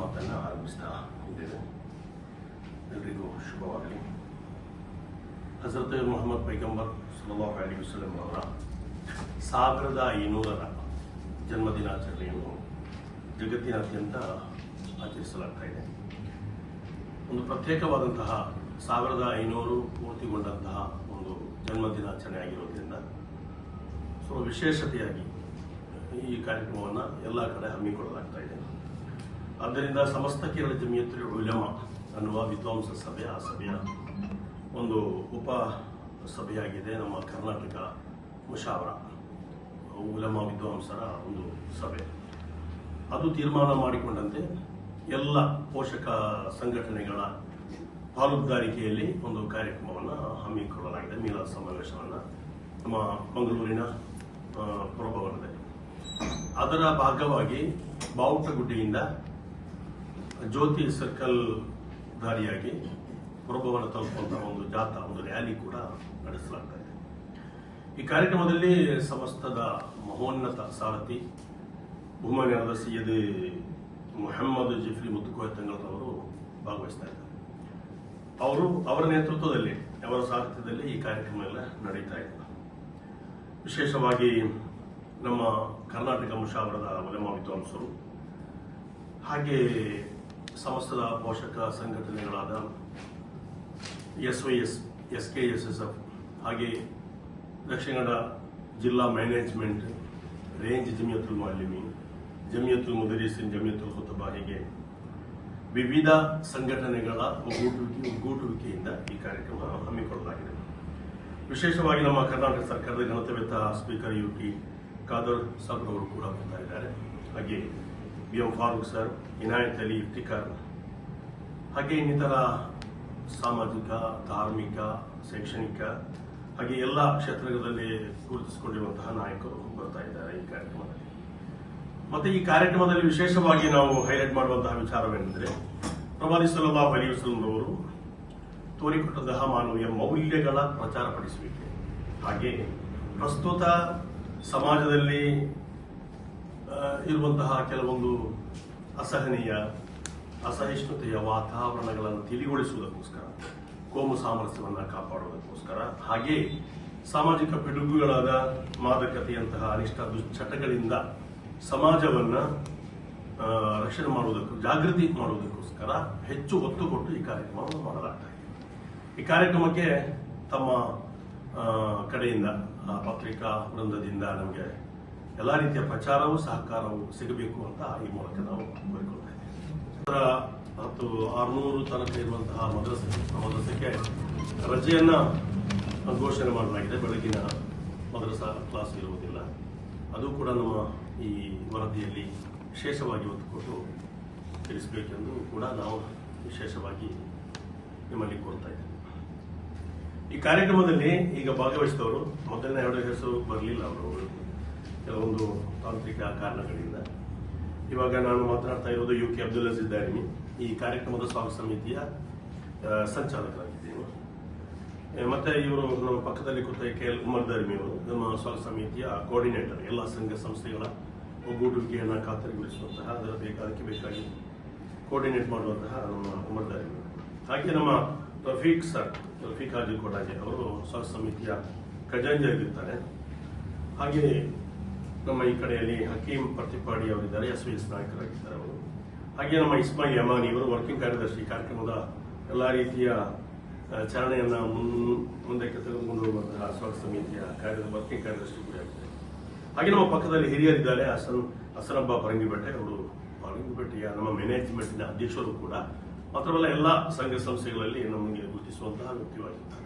ಮಾತನ್ನು ಆರಂಭಿಸ್ತಾ ಇದ್ದೇವೆ. ಎಲ್ರಿಗೂ ಶುಭವಾಗಲಿ. ಹಜರತ್ ಮೊಹಮ್ಮದ್ ಪೈಗಂಬರ್ ಸುಲಭ ಅಲಿ ವಸಲಂ ಅವರ ಸಾವಿರದ ಐನೂರರ ಜನ್ಮದಿನಾಚರಣೆಯನ್ನು ಜಗತ್ತಿನಾದ್ಯಂತ ಆಚರಿಸಲಾಗ್ತಾ ಇದೆ. ಒಂದು ಪ್ರತ್ಯೇಕವಾದಂತಹ ಸಾವಿರದ ಐನೂರು ಪೂರ್ತಿಗೊಂಡಂತಹ ಒಂದು ಜನ್ಮದಿನಾಚರಣೆ ಆಗಿರೋದ್ರಿಂದ ಸೊ ವಿಶೇಷತೆಯಾಗಿ ಈ ಕಾರ್ಯಕ್ರಮವನ್ನು ಎಲ್ಲ ಕಡೆ ಹಮ್ಮಿಕೊಳ್ಳಲಾಗ್ತಾ ಇದೆ. ಆದ್ದರಿಂದ ಸಮಸ್ತ ಕೇರಳ ಜಮಿಯತ್ರಿ ಉಲಮ ಅನ್ನುವ ವಿದ್ವಾಂಸ ಸಭೆ, ಆ ಸಭೆಯ ಒಂದು ಉಪ ಸಭೆಯಾಗಿದೆ ನಮ್ಮ ಕರ್ನಾಟಕ ಮುಷಾವರ ಉಲಮ ವಿದ್ವಾಂಸರ ಒಂದು ಸಭೆ. ಅದು ತೀರ್ಮಾನ ಮಾಡಿಕೊಂಡಂತೆ ಎಲ್ಲ ಪೋಷಕ ಸಂಘಟನೆಗಳ ಪಾಲುದಾರಿಕೆಯಲ್ಲಿ ಒಂದು ಕಾರ್ಯಕ್ರಮವನ್ನು ಹಮ್ಮಿಕೊಳ್ಳಲಾಗಿದೆ ಮೀಲಾ ಸಮಾವೇಶವನ್ನು ನಮ್ಮ ಮಂಗಳೂರಿನ ಪುರಭವನದಲ್ಲಿ. ಅದರ ಭಾಗವಾಗಿ ಬಾವುಟಗುಡ್ಡೆಯಿಂದ ಜ್ಯೋತಿ ಸರ್ಕಲ್ ದಾರಿಯಾಗಿ ಪುರಭವನ ತಲುಪುವಂತಹ ಒಂದು ಜಾಥಾ, ಒಂದು ರ್ಯಾಲಿ ಕೂಡ ನಡೆಸಲಾಗ್ತಾ ಇದೆ. ಈ ಕಾರ್ಯಕ್ರಮದಲ್ಲಿ ಸಮಸ್ತದ ಮಹೋನ್ನತ ಸಾರಥಿ ಬಹುಮಾನ್ಯರಾದ ಸೈಯದ್ ಮೊಹಮ್ಮದ್ ಜಿಫ್ರಿ ಮುತ್ತುಕೋಯ ತಂಗಳರವರು ಭಾಗವಹಿಸ್ತಾ ಇದ್ದಾರೆ. ಅವರು ಅವರ ನೇತೃತ್ವದಲ್ಲಿ, ಅವರ ಸಾರಥ್ಯದಲ್ಲಿ ಈ ಕಾರ್ಯಕ್ರಮ ಎಲ್ಲ ನಡೀತಾ ಇದೆ. ವಿಶೇಷವಾಗಿ ನಮ್ಮ ಕರ್ನಾಟಕ ಮುಷಾವರದ ಒಲೆಮಾ ವಿದ್ವಾಂಸರು ಹಾಗೆ ಸಮಸ್ತದ ಪೋಷಕ ಸಂಘಟನೆಗಳಾದ S Y S S K S S F ಹಾಗೆ ದಕ್ಷಿಣ ಕನ್ನಡ ಜಿಲ್ಲಾ ಮ್ಯಾನೇಜ್ಮೆಂಟ್ ರೇಂಜ್ ಜಮಿಯತುಲ್ ಮಾಲಿಮಿ ಜಮಿಯತುಲ್ ಮುದರಿಸಿನ್ ಜಮಿಯತುಲ್ ಹುತಬಾ ಹೀಗೆ ವಿವಿಧ ಸಂಘಟನೆಗಳ ಒಗ್ಗೂಟುವಿಕೆ, ಒಗ್ಗೂಟುವಿಕೆಯಿಂದ ಈ ಕಾರ್ಯಕ್ರಮ ಹಮ್ಮಿಕೊಳ್ಳಲಾಗಿದೆ. ವಿಶೇಷವಾಗಿ ನಮ್ಮ ಕರ್ನಾಟಕ ಸರ್ಕಾರದ ಘನತೆವೆತ್ತ speaker U T Khader Sab ಅವರು ಕೂಡ ಬರ್ತಾ ಇದ್ದಾರೆ. ಹಾಗೆ B M Farooq sir Inayat Ali Iftikhar ಹಾಗೆ ಇನ್ನಿತರ ಸಾಮಾಜಿಕ, ಧಾರ್ಮಿಕ, ಶೈಕ್ಷಣಿಕ, ಹಾಗೆ ಎಲ್ಲ ಕ್ಷೇತ್ರಗಳಲ್ಲಿ ಗುರುತಿಸಿಕೊಂಡಿರುವಂತಹ ನಾಯಕರು ಬರ್ತಾ ಇದ್ದಾರೆ ಈ ಕಾರ್ಯಕ್ರಮದಲ್ಲಿ. ಮತ್ತೆ ಈ ಕಾರ್ಯಕ್ರಮದಲ್ಲಿ ವಿಶೇಷವಾಗಿ ನಾವು ಹೈಲೈಟ್ ಮಾಡುವಂತಹ ವಿಚಾರವೇನೆಂದರೆ ಪ್ರವಾದಿ ಸಲಹಾ ವಸಲ್ಲಂ ತೋರಿಕೊಟ್ಟಂತಹ ಮಾನವೀಯ ಮೌಲ್ಯಗಳ ಪ್ರಚಾರಪಡಿಸುವಿಕೆ. ಹಾಗೆ ಪ್ರಸ್ತುತ ಸಮಾಜದಲ್ಲಿ ಇರುವಂತಹ ಕೆಲವೊಂದು ಅಸಹನೀಯ, ಅಸಹಿಷ್ಣುತೆಯ ವಾತಾವರಣಗಳನ್ನು ತಿಳಿಗೊಳಿಸುವುದಕ್ಕೋಸ್ಕರ, ಕೋಮು ಸಾಮರಸ್ಯವನ್ನು ಕಾಪಾಡುವುದಕ್ಕೋಸ್ಕರ, ಹಾಗೆ ಸಾಮಾಜಿಕ ಪಿಡುಗುಗಳಾದ ಮಾದಕತೆಯಂತಹ ಅನಿಷ್ಟ ದುಶ್ಚಟಗಳಿಂದ ಸಮಾಜವನ್ನ ರಕ್ಷಣೆ ಮಾಡುವುದಕ್ಕೂ, ಜಾಗೃತಿ ಮಾಡುವುದಕ್ಕೋಸ್ಕರ ಹೆಚ್ಚು ಒತ್ತು ಕೊಟ್ಟು ಈ ಕಾರ್ಯಕ್ರಮವನ್ನು ಮಾಡಲಾಗ್ತಾ ಇದೆ. ಈ ಕಾರ್ಯಕ್ರಮಕ್ಕೆ ತಮ್ಮ ಕಡೆಯಿಂದ ಪತ್ರಿಕಾ ವೃಂದದಿಂದ ನಮಗೆ ಎಲ್ಲ ರೀತಿಯ ಪ್ರಚಾರವೂ, ಸಹಕಾರವೂ ಸಿಗಬೇಕು ಅಂತ ಈ ಮೂಲಕ ನಾವು ಕೋರಿಕೊಳ್ತಾ ಇದ್ದೇವೆ. ಅದರ ಆರುನೂರು ತನಕ ಇರುವಂತಹ ಮದ್ರಸೆ ಮದ್ರಸಕ್ಕೆ ರಜೆಯನ್ನ ಘೋಷಣೆ ಮಾಡಲಾಗಿದೆ. ಬೆಳಗಿನ ಮದ್ರಸಾ ಕ್ಲಾಸ್ ಇರುವುದಿಲ್ಲ. ಅದು ಕೂಡ ನಮ್ಮ ಈ ವರದಿಯಲ್ಲಿ ವಿಶೇಷವಾಗಿ ಒತ್ತು ಕೊಟ್ಟು ತಿಳಿಸಬೇಕೆಂದು ಕೂಡ ನಾವು ವಿಶೇಷವಾಗಿ ನಿಮ್ಮಲ್ಲಿ ಕೋರ್ತಾ ಇದ್ದೇವೆ. ಈ ಕಾರ್ಯಕ್ರಮದಲ್ಲಿ ಈಗ ಭಾಗವಹಿಸಿದವರು, ಮೊದಲನೇ ಎರಡು ಹೆಸರು ಬರಲಿಲ್ಲ ಅವರು. ಕೆಲವೊಂದು ತಾಂತ್ರಿಕ ಕಾರಣಗಳಿಂದ. ಇವಾಗ ನಾನು ಮಾತನಾಡ್ತಾ ಇರೋದು ಯು ಕೆ ಅಬ್ದುಲ್ ಅಜೀಜ್ ದಾರಿಮಿ ಈ ಕಾರ್ಯಕ್ರಮದ ಸ್ವಾಗತ ಸಮಿತಿಯ ಸಂಚಾಲಕರಾಗಿದ್ದೇನೆ. ಮತ್ತೆ ಇವರು ನಮ್ಮ ಪಕ್ಕದಲ್ಲಿ ಕೂತ ಕೆ ಎಲ್ ಉಮರ್ ದರ್ಮಿ ಅವರು, ನಮ್ಮ ಸ್ವಾಗತ ಸಮಿತಿಯ ಕೋಆರ್ಡಿನೇಟರ್ ಎಲ್ಲ ಸಂಘ ಸಂಸ್ಥೆಗಳ ಒಗ್ಗೂಡುವಿಕೆಯನ್ನು ಖಾತರಿಗೊಳಿಸುವಂತಹ, ಅದರ ಬೇಕಾದಕ್ಕೆ ಬೇಕಾಗಿ ಕೋಆರ್ಡಿನೇಟ್ ಮಾಡುವಂತಹ ನಮ್ಮ ಉಮರ್ ದರ್ಮಿ. ಹಾಗೆ ನಮ್ಮ ರಫೀಕ್ ಸರ್ ರಫೀಕ್ ಹಾಜಿ ಕೊಡಾಜೆ ಅವರು ಸ್ವಾಗತ ಸಮಿತಿಯ ಖಜಾಂಜಿಯಾಗಿರ್ತಾರೆ ಹಾಗೆ ನಮ್ಮ ಈ ಕಡೆಯಲ್ಲಿ ಹಕೀಂ ಪ್ರತಿಪಾಡಿ ಅವರಿದ್ದಾರೆ ಎಸ್ ವಿ ಎಸ್ ನಾಯಕರಾಗಿದ್ದಾರೆ ಅವರು. ಹಾಗೆ ನಮ್ಮ ಇಸ್ಮಾಯಿಲ್ ಯಮಾನಿ ಇವರು ವರ್ಕಿಂಗ್ ಕಾರ್ಯದರ್ಶಿ, ಕಾರ್ಯಕ್ರಮದ ಎಲ್ಲ ರೀತಿಯ ಚಾರಣೆಯನ್ನ ಮುನ್- ಮುಂದಕ್ಕೆ ತೆಗೆದುಕೊಂಡು ಹೋಗುವಂತಹ ಸ್ವಾಗತ ಸಮಿತಿಯ ಕಾರ್ಯದ ವರ್ಕಿಂಗ್ ಕಾರ್ಯದರ್ಶಿ ಕೂಡ ಆಗಿದೆ ಹಾಗೆ ನಮ್ಮ ಪಕ್ಕದಲ್ಲಿ ಹಿರಿಯರಿದ್ದಾರೆ, ಹಸನ್ ಹಸನಬ್ಬ ಪರಂಗಿಬೆಟ್ಟೆ ಅವರು. ಪರಂಗಿಬೆಟ್ಟೆಯ ನಮ್ಮ ಮ್ಯಾನೇಜ್ಮೆಂಟ್ನ ಅಧ್ಯಕ್ಷರು ಕೂಡ. ಮಾತ್ರವಲ್ಲ, ಎಲ್ಲ ಸಂಘ ಸಂಸ್ಥೆಗಳಲ್ಲಿ ನಮಗೆ ಗುರುತಿಸುವಂತಹ ವ್ಯಕ್ತಿವಾಗಿದ್ದಾರೆ